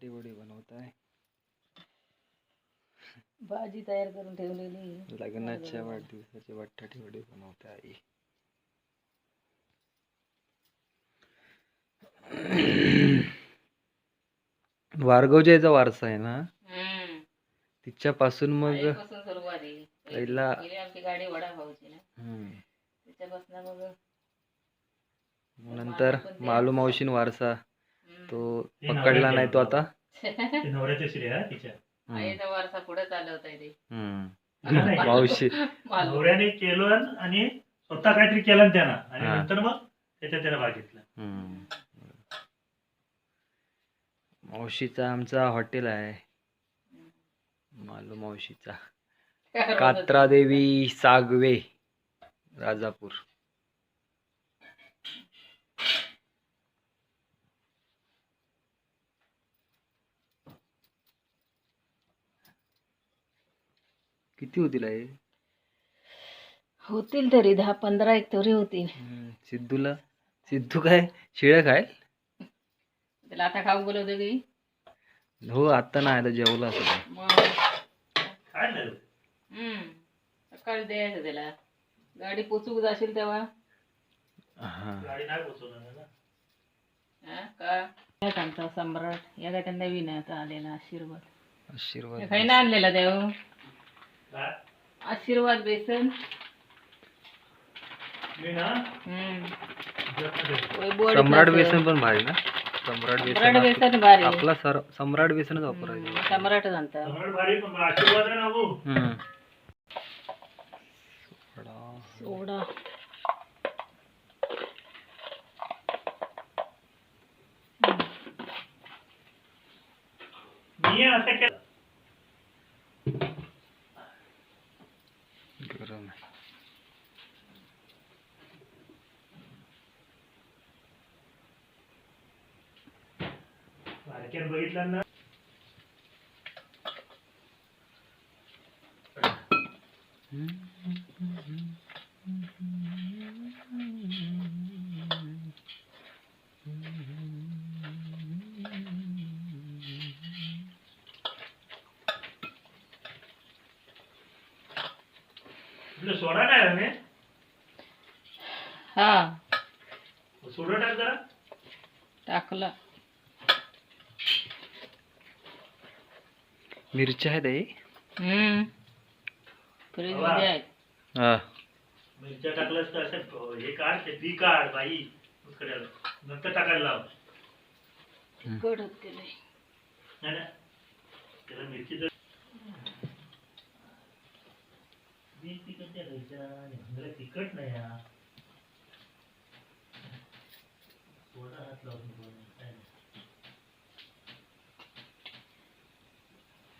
बटाटे वडे बनवत आहे. भाजी तयार करून ठेवलेली. लग्नाच्या वाढदिवसाचे बटाटे वडे बनवत आहे वारगावच्या याचा वारसा आहे ना. तिच्यापासून मग पहिला गाडी मग नंतर मालू मावशीन वारसा. तो पकडला नाही तो आता. नवऱ्याच्या तिच्या. वारसा पुढे चालवता येते मावशी. नवऱ्याने केलं आणि स्वतः काहीतरी केलं त्यानं. आणि. नंतर मग त्याच्या त्याला भाग घेतला. मावशीचा आमचा हॉटेल आहे. मालू मावशीचा. कात्रा देवी सागवे राजापूर. किती होतील आहे होतील तरी दहा पंधरा एक तरी होतील. हम्म, सिद्धूला? सिद्धू काय? शिळ्या खाय त्याला आता खाऊ बोलवतो की? हो आता नाही आता जेवला असं. मग काय नाही हम्म. सकाळी द्यायचं त्याला. गाडी पोचूक जाशील तेव्हा. हा. गाडी नाही पोचवणार ना. हा, का? आमचा सम्राट? या काय त्यांना नवीन आहे आता आलेला आशीर्वाद. आशीर्वाद. काही ना आणलेला देव. काय? आशीर्वाद बेसन. सम्राट. बेसन पण भारी ना? सम्राट बेसन बेसन भारी. आपला सर सम्राट बेसनच वापरायचं सम्राटच सम्राट हम्म. सोडा. सोडा. मी असं केलं गरम आहे बारक्यात बघितलं ना. सोडा नाही रमे हा. सोडा टाक जरा. टाकला. मिरच्या आहेत आई हम्म. फ्रीजमध्ये आहेत हा. मिरच्या टाकल्यास तर असं हे काढ ते बी काढ बाई. नंतर टाकायला लाव. कडक केलंय. नाही ना त्याला मिरची मी मला तिखट नाही हा. थोडा हात लावून बघ, काय नाही. हम्म. मीठ बघ बघ, पिठात लागलं हम्म. थोडं बेकार असते बी हम्म. जरा चष्मा नाही आणि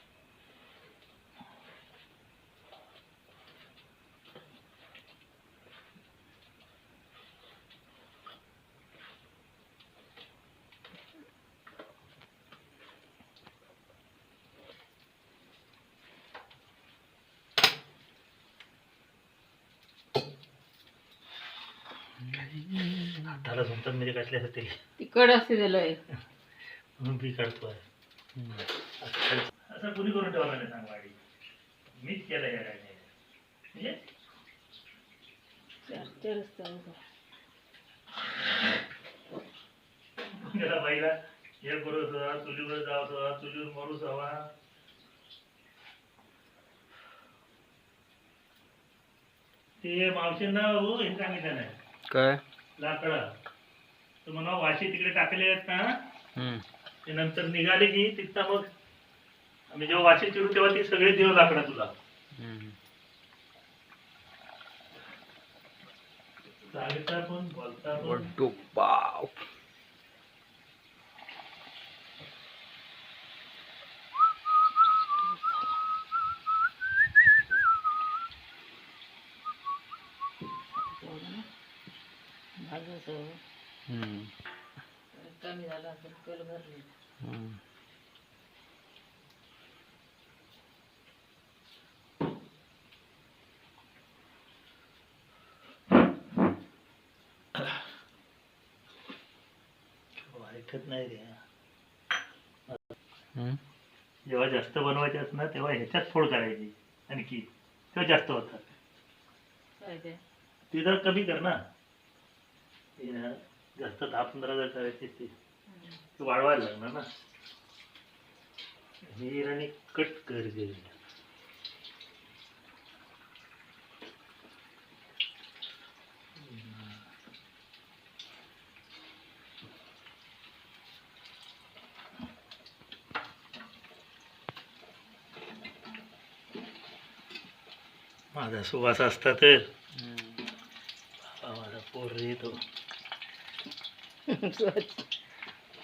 हाताला झुंपत म्हणजे कसल्यासाठी तिकड असते दिलंय म्हणून बी काढतोय हम्म. असं कुणी करून ठेवला नाही सांग वाडी. मीच केलं या गाडीने म्हणजे? चार असतं. त्याला बाईला. हे करू हवा चुलीवर जावं हवा चुलीवर मरूच हवा ते मावशींना हो हे सांगितलं नाही. काय? लाकडा तर म्हणा वाशी तिकडे टाकले आहेत ना. ते नंतर निघाले की तिथं मग आम्ही जेव्हा वाशी चिरू तेव्हा ती सगळे देव लाकडा तुला. चालता पण बोलता पण वड्डू पाव भाजायचं. हम्म. कमी कमी झालं असेल तेल भरले हम्म. ऐकत नाही रे हम्म. जेव्हा जास्त बनवायचे असणार तेव्हा ह्याच्यात फोड करायची आणखी तेव्हा जास्त होतात काय ते जर कमी कर ना ना, जास्त दहा पंधरा जर करायचे ते. ते वाढवायला लागणार ना. हे आणि कट कर. माझा सुवास असता तर. माझा पोर रे तो.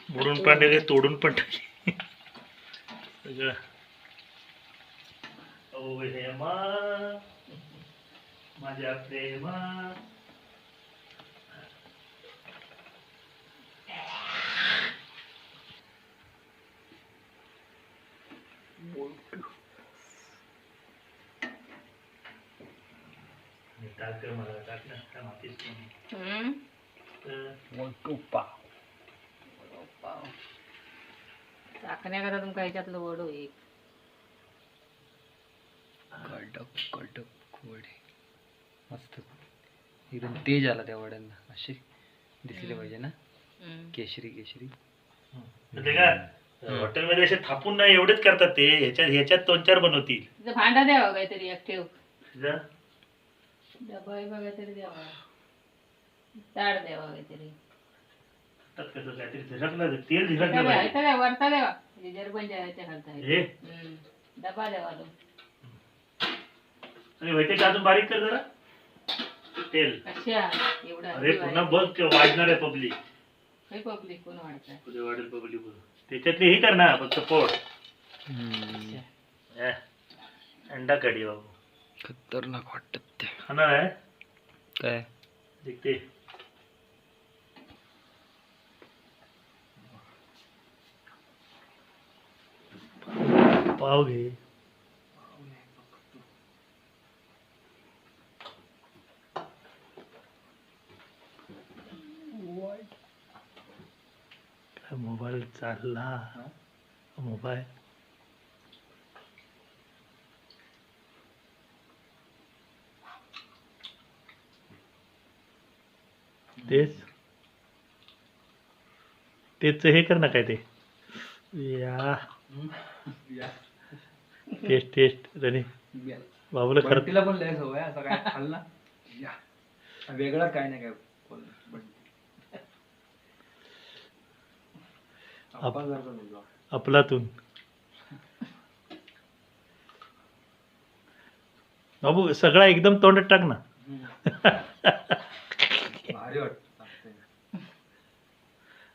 बुडून पण टाकले तोडून पण टाकले. सगळं ओ हेमा माझ्या प्रेमा. टाक मला टाक ना त्या मातीत पण. हम्म. तर मोठू पाव पाव चाकण्याकरता तुमका ह्याच्यातलं वडो एक कडक कडक वडे. मस्त. एकदम तेज आला त्या वड्यांना. असे दिसले पाहिजे ना. केशरी केशरी. तर ते काय? हॉटेलमध्ये असे थापून नाही एवढेच करतात ते. ह्याच्यात ह्याच्यात दोन चार बनवतील. भांडा द्यावा काहीतरी एक ठेव. जा. डबा बिबा काहीतरी द्यावा. ताड द्यावा काहीतरी. काहीतरी झिरकलं तेल झिरकलं पाहिजे वरता द्यावा. हे हम्म. डबा द्यावा तो. आणि वैते अजून बारीक कर जरा. तेल. कशा? एवढा अरे पुन्हा बघ ते वाढणार आहे पब्लिक पब्लिक कोण वाढताय? पुढे वाढेल पब्लिक त्याच्यातली हे कर ना फक्त पोट. हम्म. हे, अंडा कढी बाबू. खतरनाक वाटत ते. खाणार आहे? काय? दिखते. पाव घे मोबाईल चालला? मोबाईल तेच. तेच हे कर ना काय ते या. टेस्ट टेस्ट रणे बाबूला खरं बंटीला पण लय सवय असं काय खाल्ला या. वेगळा काय नाही काय बोललो. आपलातून. बाबू सगळा एकदम तोंडात टाक ना.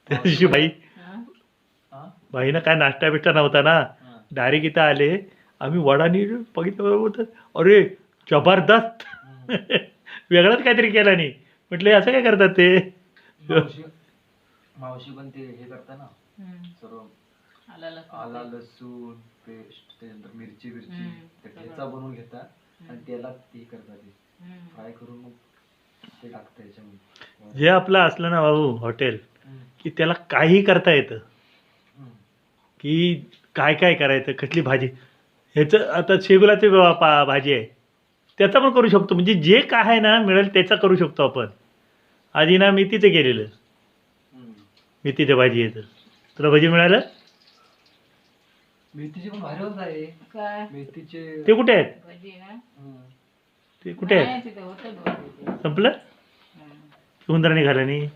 त्या दिवशी बाई? बाईनं काय नाश्ता बिष्टा नव्हता ना. डायरेक्ट इथं आले. आम्ही वडानी बघितलं होतं अरे जबरदस्त वेगळाच काहीतरी केला नाही म्हटलं असं काय करतात ते मावशी पण ते हे करता ना. सर्व आला लसूण पेस्ट. त्यानंतर मिरची बिरची हम्म. ते ठेचा बनवून घेता आणि त्याला ते करता ते हम्म. फ्राय करून मग ते टाकतं याच्यामध्ये जे आपलं असलं ना बाबू हॉटेल. की त्याला काही करता येतं. की काय काय करायचं कसली भाजी ह्याचं आता शेगुलाची पा- भाजी आहे. त्याचा पण करू शकतो. म्हणजे जे काय आहे ना मिळेल त्याचा करू शकतो आपण. आधी ना मेथीचं केलेलं. मेथीच्या भाजी येतं तुला भाजी मिळालं? मेथीचे पण भारी होत आहे. काय? मेथीचे ते कुठे आहेत? भजी ना? हम्म. ते कुठे आहेत? नाही, तिथं होतं दोन. तिथे. संपलं. उंदराने घाला नाही?